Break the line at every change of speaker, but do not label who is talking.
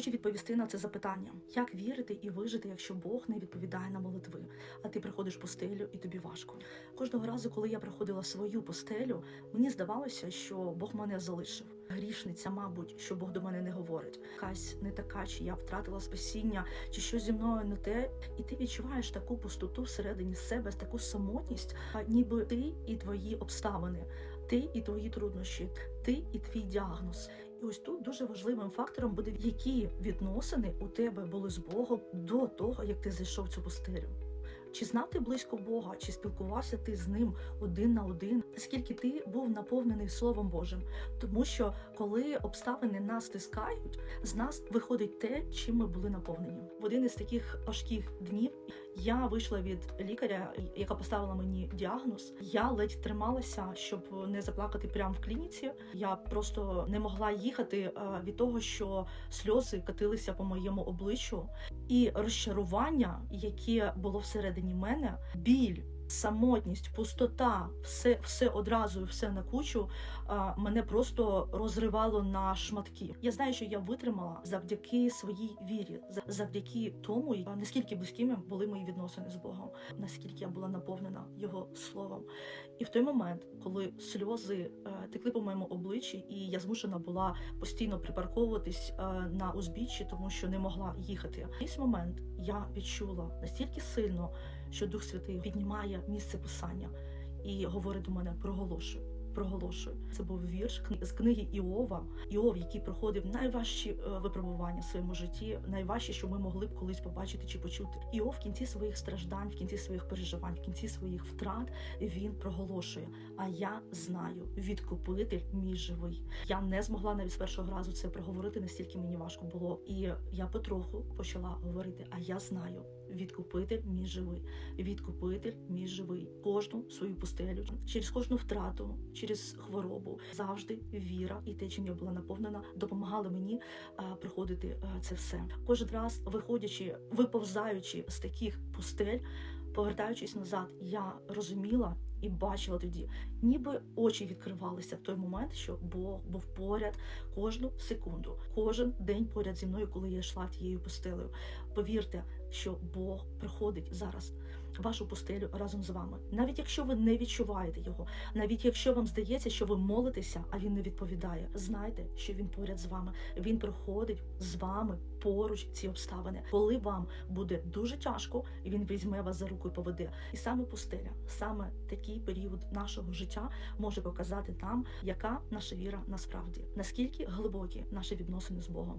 хочу відповісти на це запитання: як вірити і вижити, якщо Бог не відповідає на молитви, а ти приходиш постелю і тобі важко. Кожного разу, коли я приходила свою постелю, мені здавалося, що Бог мене залишив. Грішниця, мабуть, що Бог до мене не говорить. Якась не така, чи я втратила спасіння, чи щось зі мною не те, і ти відчуваєш таку пустоту всередині себе, таку самотність, ніби ти і твої обставини, ти і твої труднощі, ти і твій діагноз. І ось тут дуже важливим фактором буде, які відносини у тебе були з Богом до того, як ти зайшов в цю пустелю. Чи знав ти близько Бога, чи спілкувався ти з ним один на один, наскільки ти був наповнений Словом Божим? Тому що коли обставини нас стискають, з нас виходить те, чим ми були наповнені. В один із таких важких днів я вийшла від лікаря, яка поставила мені діагноз. Я ледь трималася, щоб не заплакати прямо в клініці. Я просто не могла їхати е, від того, що сльози катилися по моєму обличчю, і розчарування, яке було всередині мене, біль. Самотність, пустота, все все одразу, все на кучу мене просто розривало на шматки. Я знаю, що я витримала завдяки своїй вірі, за- завдяки тому, наскільки близькими були мої відносини з Богом, наскільки я була наповнена Його словом. І в той момент, коли сльози е, текли по моєму обличчі, і я змушена була постійно припарковуватись е, на узбіччі, тому що не могла їхати. В цей момент я відчула настільки сильно, що Дух Святий піднімає місце писання і говорить до мене: проголошуй. Проголошую. Це був вірш з книги Іова. Іов, який проходив найважчі е, випробування в своєму житті, найважче, що ми могли б колись побачити чи почути. Іов в кінці своїх страждань, в кінці своїх переживань, в кінці своїх втрат він проголошує. А я знаю, відкупитель мій живий. Я не змогла навіть з першого разу це проговорити, настільки мені важко було. І я потроху почала говорити: а я знаю, відкупитель мій живий, відкупитель мій живий. Кожну свою пустелю, через кожну втрату, через хворобу, завжди віра і те, чим я була наповнена, допомагали мені а, проходити а, це все. Кожен раз виходячи, виповзаючи з таких пустель, повертаючись назад, я розуміла. І бачила тоді, ніби очі відкривалися в той момент, що Бог був поряд кожну секунду, кожен день поряд зі мною, коли я йшла тією пустелею. Повірте, що Бог приходить зараз вашу пустелю разом з вами. Навіть якщо ви не відчуваєте його, навіть якщо вам здається, що ви молитеся, а він не відповідає, знайте, що він поряд з вами. Він приходить з вами поруч ці обставини. Коли вам буде дуже тяжко, він візьме вас за руку і поведе. І саме пустеля, саме такий період нашого життя може показати нам, яка наша віра насправді, наскільки глибокі наші відносини з Богом.